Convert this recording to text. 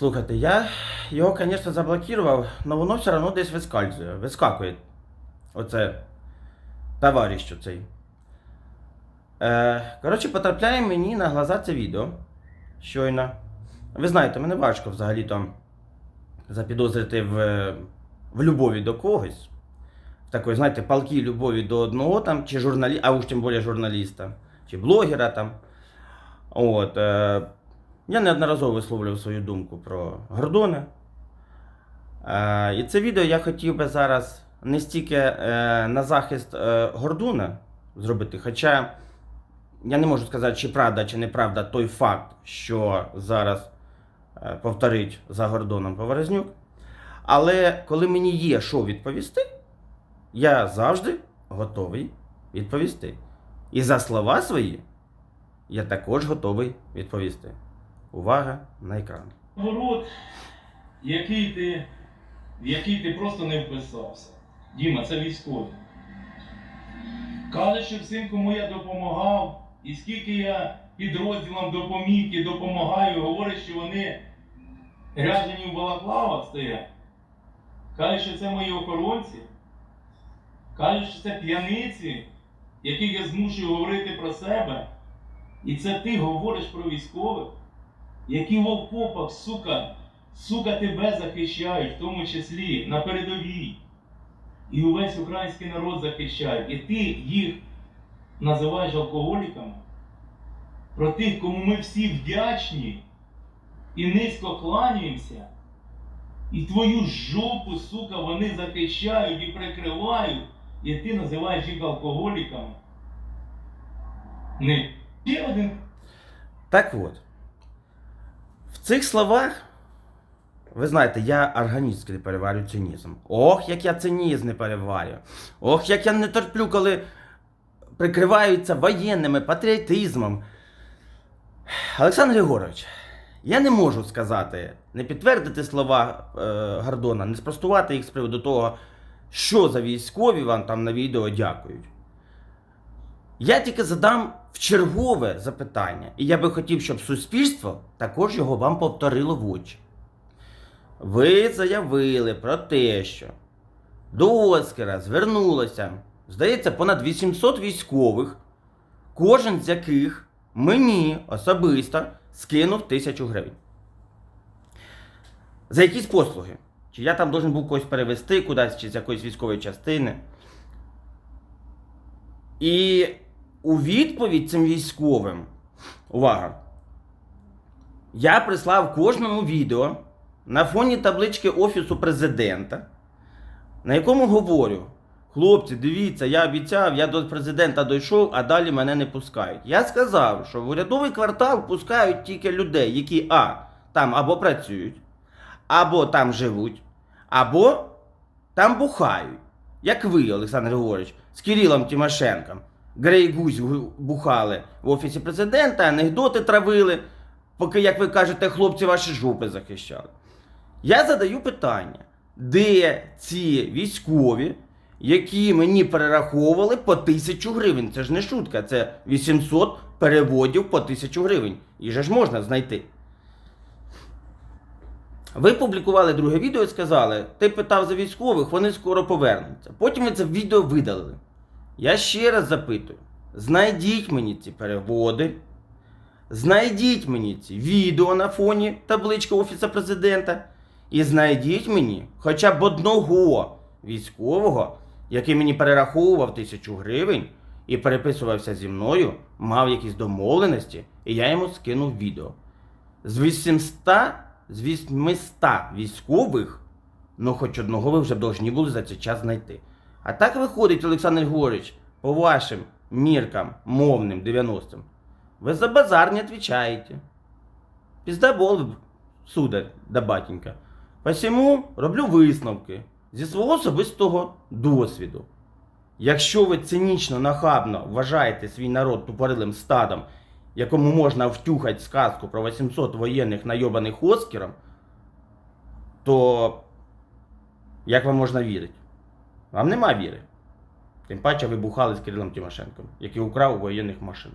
Слухайте, я його, звісно, заблокував, але воно все одно десь вискальзує, вискакує. Оце товариш цей. Е, коротше, потрапляє мені на глаза це відео. Щойно. Ви знаєте, мене важко взагалі там запідозрити в, в любові до когось. В такої, знаєте, палкій любові до одного там, чи журналі, а уж тим більше журналіста, чи блогера там. От, е, я неодноразово висловлював свою думку про Гордона. Е, і це відео я хотів би зараз не стільки е, на захист е, Гордона зробити, хоча я не можу сказати, чи правда, чи неправда той факт, що зараз повторить за Гордоном Поворознюк. Але коли мені є що відповісти, я завжди готовий відповісти. І за слова свої я також готовий відповісти. Увага на екран. Ворот, який ти, в який ти просто не вписався. Діма, це військові. Каже, що всім, кому я допомагав, і скільки я підрозділам допоміг і допомагаю, говорить, що вони ряжені в балаклавах стоять. Каже, що це мої охоронці. Каже, що це п'яниці, яких я змушую говорити про себе. І це ти говориш про військових які в окопах, сука, сука, тебе захищають, в тому числі на передовій. І увесь український народ захищають. І ти їх називаєш алкоголіками. Про тих, кому ми всі вдячні і низько кланяємося. І твою жопу, сука, вони захищають і прикривають, і ти називаєш їх алкоголіками. Не. Ще один Так от. Цих словах, ви знаєте, я органічно не переварю цинізм. Ох, як я цинізм не переварю. Ох, як я не терплю, коли прикриваються воєнними патріотизмом. Олександр Григорович, я не можу сказати, не підтвердити слова е, Гордона, не спростувати їх з приводу того, що за військові вам там на відео дякують. Я тільки задам в чергове запитання, і я би хотів, щоб суспільство також його вам повторило в очі. Ви заявили про те, що до Оскара звернулося, здається, понад 800 військових, кожен з яких мені особисто скинув тисячу гривень. За якісь послуги. Чи я там должен був когось перевести кудись, чи з якоїсь військової частини. І у відповідь цим військовим, увага, я прислав кожному відео на фоні таблички Офісу президента, на якому говорю: хлопці, дивіться, я обіцяв, я до президента дійшов, а далі мене не пускають. Я сказав, що в урядовий квартал пускають тільки людей, які А. Там або працюють, або там живуть, або там бухають. Як ви, Олександр Григорович, з Кирилом Тимошенком. Грей Гусь бухали в офісі президента, анекдоти травили, поки, як ви кажете, хлопці ваші жопи захищали. Я задаю питання, де ці військові, які мені перераховували по тисячу гривень? Це ж не шутка, це 800 переводів по тисячу гривень. Їх же ж можна знайти. Ви публікували друге відео і сказали, ти питав за військових, вони скоро повернуться. Потім ви це відео видалили. Я ще раз запитую: знайдіть мені ці переводи, знайдіть мені ці відео на фоні таблички Офісу президента, і знайдіть мені хоча б одного військового, який мені перераховував тисячу гривень і переписувався зі мною, мав якісь домовленості, і я йому скинув відео. З 800, з 800 військових, ну хоч одного ви вже повинні були за цей час знайти. А так виходить, Олександр Григорович, по вашим міркам мовним 90-м, ви за базар не відповідаєте. Піздабол, сударь да батенька. Посему роблю висновки зі свого особистого досвіду. Якщо ви цинічно, нахабно вважаєте свій народ тупорилим стадом, якому можна втюхати сказку про 800 воєнних найобаних Оскером, то як вам можна вірити? Вам нема віри. Тим паче ви бухали з Кирилом Тимошенком, який украв воєнних машин.